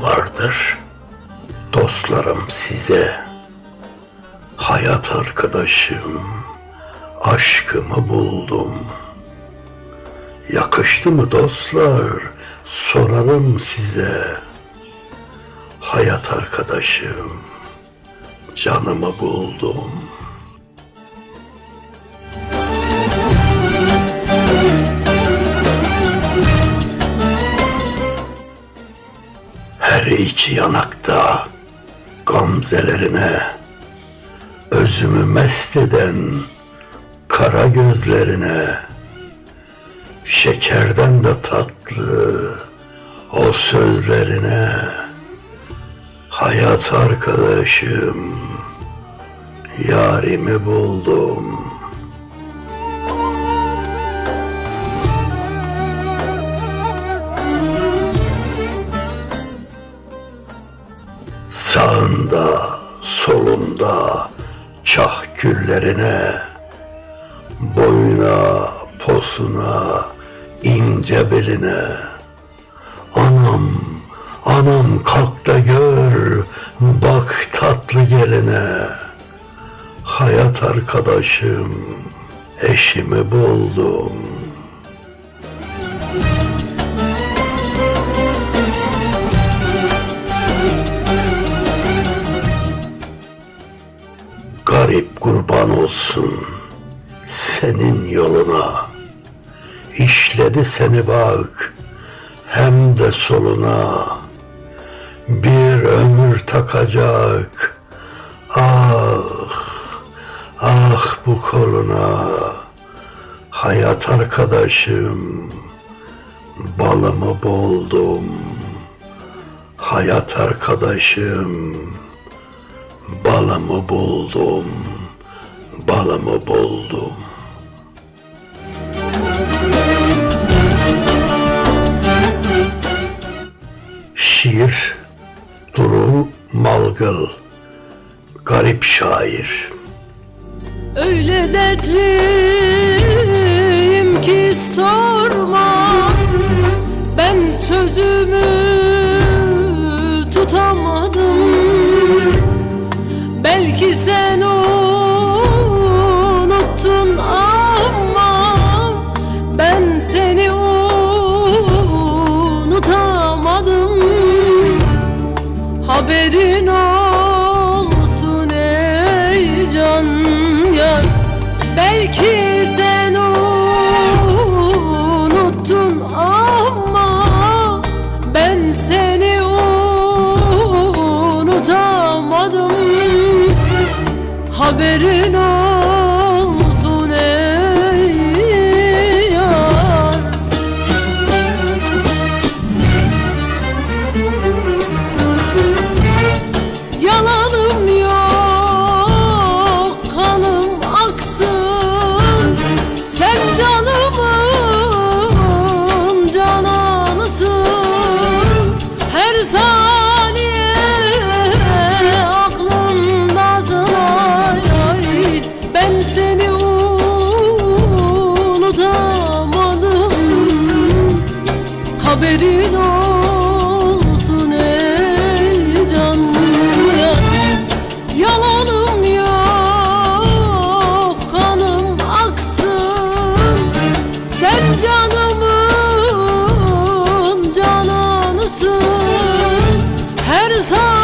vardır. Dostlarım size. Hayat arkadaşım. Aşkımı buldum. Yakıştı mı dostlar? Sorarım size. Hayat arkadaşım. Canımı buldum. Her iki yanakta gamzelerine özümü mest eden kara gözlerine şekerden de tatlı o sözlerine hayat arkadaşım yarimi buldum. Sağında, solunda çah güllerine, boyuna, posuna, ince beline. Anam, anam kalk da gör, bak tatlı geline. Hayat arkadaşım, eşimi buldum. Kurban olsun senin yoluna. İşledi seni bak hem de soluna. Bir ömür takacak. Ah, ah bu koluna. Hayat arkadaşım, balımı buldum. Hayat arkadaşım, balımı buldum. Balımı buldum. Şiir Duru Malgıl Garip şair Öyle dertliyim ki sorma Ben sözümü tutamadım Belki sen unuttun Haberin olsun ey can yar Belki sen unuttun ama Ben seni unutamadım. Haberin olsun was.